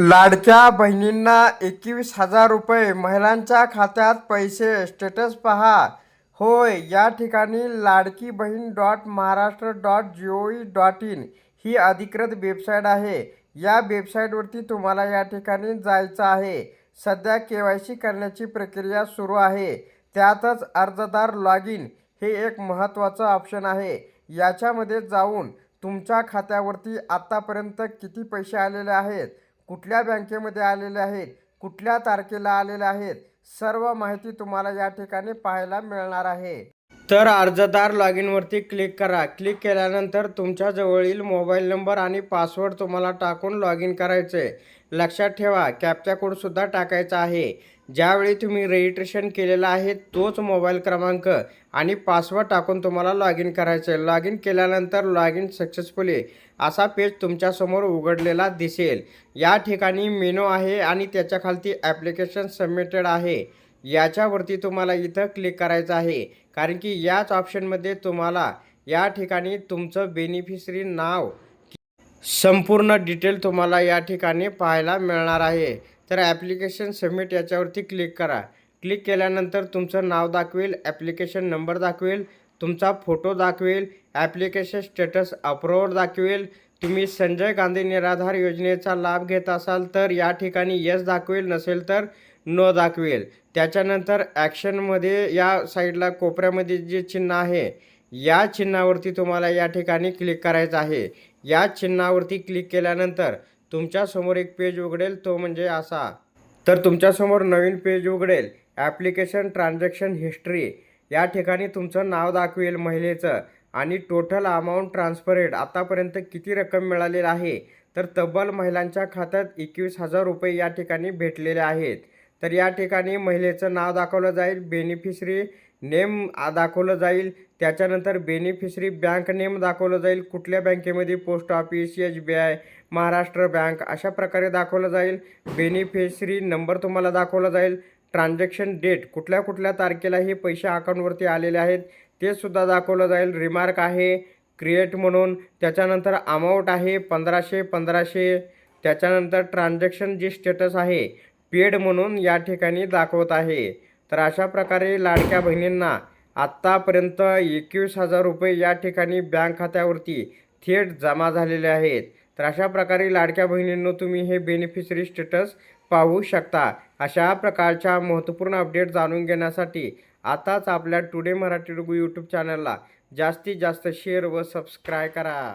लाडक्या बहिणींना एकवीस हजार रुपये महिलांच्या खात्यात पैसे स्टेटस पहा. होय या ठिकाणी Ladki Bahin dot Maharashtra dot G O dot in ही अधिकृत वेबसाईट आहे. या वेबसाईटवरती तुम्हाला या ठिकाणी जायचं आहे. सध्या के वाय सी करण्याची प्रक्रिया सुरू आहे. त्यातच अर्जदार लॉग इन हे एक महत्त्वाचं ऑप्शन आहे. याच्यामध्ये जाऊन तुमच्या खात्यावरती आत्तापर्यंत किती पैसे आलेले आहेत? कुठल्या बँकेमध्ये आलेले आहेत कुठल्या तारखेला आलेले आहेत सर्व माहिती तुम्हाला या ठिकाणी पाहायला मिळणार आहे. तर अर्जदार लॉग इनवरती क्लिक करा. क्लिक केल्यानंतर तुमच्या जवळील मोबाईल नंबर आणि पासवर्ड तुम्हाला टाकून लॉग इन करायचं आहे लक्षात ठेवा कॅपचा कोडसुद्धा टाकायचा आहे. ज्यावेळी तुम्ही रजिस्ट्रेशन केलेलं आहे तोच मोबाईल क्रमांक आणि पासवर्ड टाकून तुम्हाला लॉग इन करायचं आहे लॉग इन केल्यानंतर लॉग इन सक्सेसफुली असा पेज तुमच्यासमोर उघडलेला दिसेल. या ठिकाणी मेनू आहे आणि त्याच्या खालती ॲप्लिकेशन सबमिटेड आहे. याच्यावरती तुम्हाला इथं क्लिक करायचं आहे. कारण की याच ऑप्शनमध्ये तुम्हाला या ठिकाणी तुमचं बेनिफिशरी नाव संपूर्ण डिटेल तुम्हाला या ठिकाणी पाहायला मिळणार आहे. तर ॲप्लिकेशन सबमिट याच्यावरती क्लिक करा. क्लिक केल्यानंतर तुमचं नाव दाखवेल ॲप्लिकेशन नंबर दाखवेल तुमचा फोटो दाखवेल ॲप्लिकेशन स्टेटस अप्रूव्हर दाखवेल. तुम्ही संजय गांधी निराधार योजनेचा लाभ घेत असाल तर या ठिकाणी यस दाखवेल नसेल तर नो दाखवेल. त्याच्यानंतर ॲक्शनमध्ये या साईडला कोपऱ्यामध्ये जे चिन्ह आहे या चिन्हावरती तुम्हाला या ठिकाणी क्लिक करायचं आहे. या चिन्हावरती क्लिक केल्यानंतर तुमच्यासमोर एक पेज उघडेल तो म्हणजे असा. तर तुमच्यासमोर नवीन पेज उघडेल. Application transaction history. या ठिकाणी तुमचं नाव दाखवेल महिलेचं. आणि टोटल अमाऊंट ट्रान्सफरेड. आतापर्यंत किती रक्कम मिळालेली आहे? तर तब्बल महिलांच्या खात्यात एकवीस हजार रुपये या ठिकाणी भेटलेले आहेत. तर या ठिकाणी महिलेचं नाव दाखवलं जाईल. बेनिफिशरी नेम दाखवलं जाईल. त्याच्यानंतर बेनिफिशरी बँक नेम दाखवलं जाईल. कुठल्या बँकेमध्ये post office S B I Maharashtra bank अशा प्रकारे दाखवलं जाईल. बेनिफिशरी नंबर तुम्हाला दाखवला जाईल. ट्रान्झॅक्शन डेट कुठल्या कुठल्या तारखेला हे पैसे अकाउंटवरती आलेले आहेत ते सुद्धा दाखवलं जाईल. रिमार्क आहे क्रिएट म्हणून. त्याच्यानंतर अमाऊंट आहे पंधराशे पंधराशे. त्याच्यानंतर ट्रान्झॅक्शन जे स्टेटस आहे पेड म्हणून या ठिकाणी दाखवत आहे. तर अशा प्रकारे लाडक्या बहिणींना आत्तापर्यंत एकवीस हजार रुपये या ठिकाणी बँक खात्यावरती थेट जमा झालेले आहेत. तर अशा प्रकारे लाडक्या बहिणींनो तुम्ही हे बेनिफिशरी स्टेटस पाहू शकता. अशा प्रकारच्या महत्त्वपूर्ण अपडेट जाणून घेण्यासाठी आताच आपल्या टुडे मराठी डुगू यूट्यूब चॅनलला जास्तीत जास्त शेअर व सबस्क्राय करा.